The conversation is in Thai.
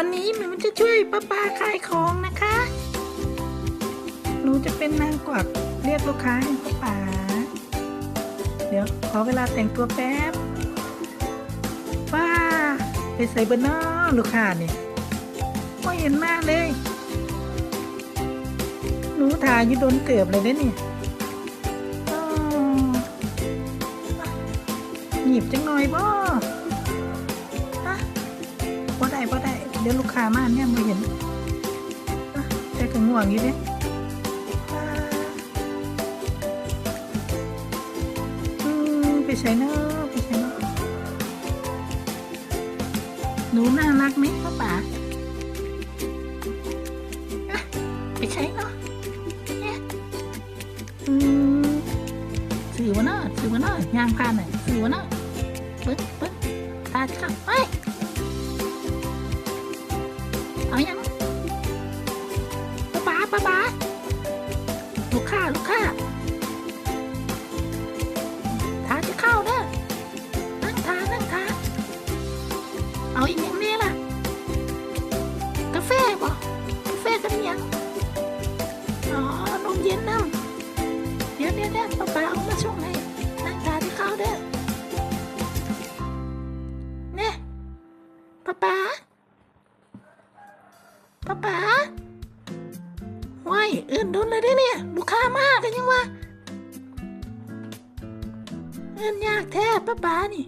วันนี้หนูจะช่วยป้าปาขายของนะคะ หนูจะเป็นนางกวักเรียกลูกค้าให้ป้าปาเดี๋ยวขอเวลาแต่งตัวแป๊บป้าไปใส่เบอร์นอลูกค้านี่ไม่เห็นหน้าเลย หนูถ่ายอยู่โดนเกือบเลยนะเนี่ยหยิบจังหน่อยบ่ ด้เดี๋ยวลูกค้ามาเนี่ยม่เห็นแต่ก็ง่วงอยู่เด้อ่าอืมไปใช้เนาะไปใช้เนาะหนูน่ารักไหมป้าป๋าไปใช้เนาะอืมสื่อวะเนาะสื่อวะเนาะยางพานหน่อยสื่อวะเนาะปึ๊บปึ๊บตาจะข้าเฮ้ย เอายังป้าป้าป้าป้าลูกค้าลูกค้าทาจะเข้าเด้อนั่งทานั่งทาเอาอีกอย่างนี้ล่ะ กาแฟบ่กาแฟกันยังอ๋อนมเย็นน้ำเดี๋ยวเดี๋ยวเดี๋ยวป้าป๋าเอามาช่วงให้นั่งทานที่ข้าเด้อเนี่ยป้าป๋า ป้าป๋าว้ายเอื่นโดนเลยได้เนี่ย ลูกค้ามากกันยังวะเอื่นยากแท้ป้าป๋านี่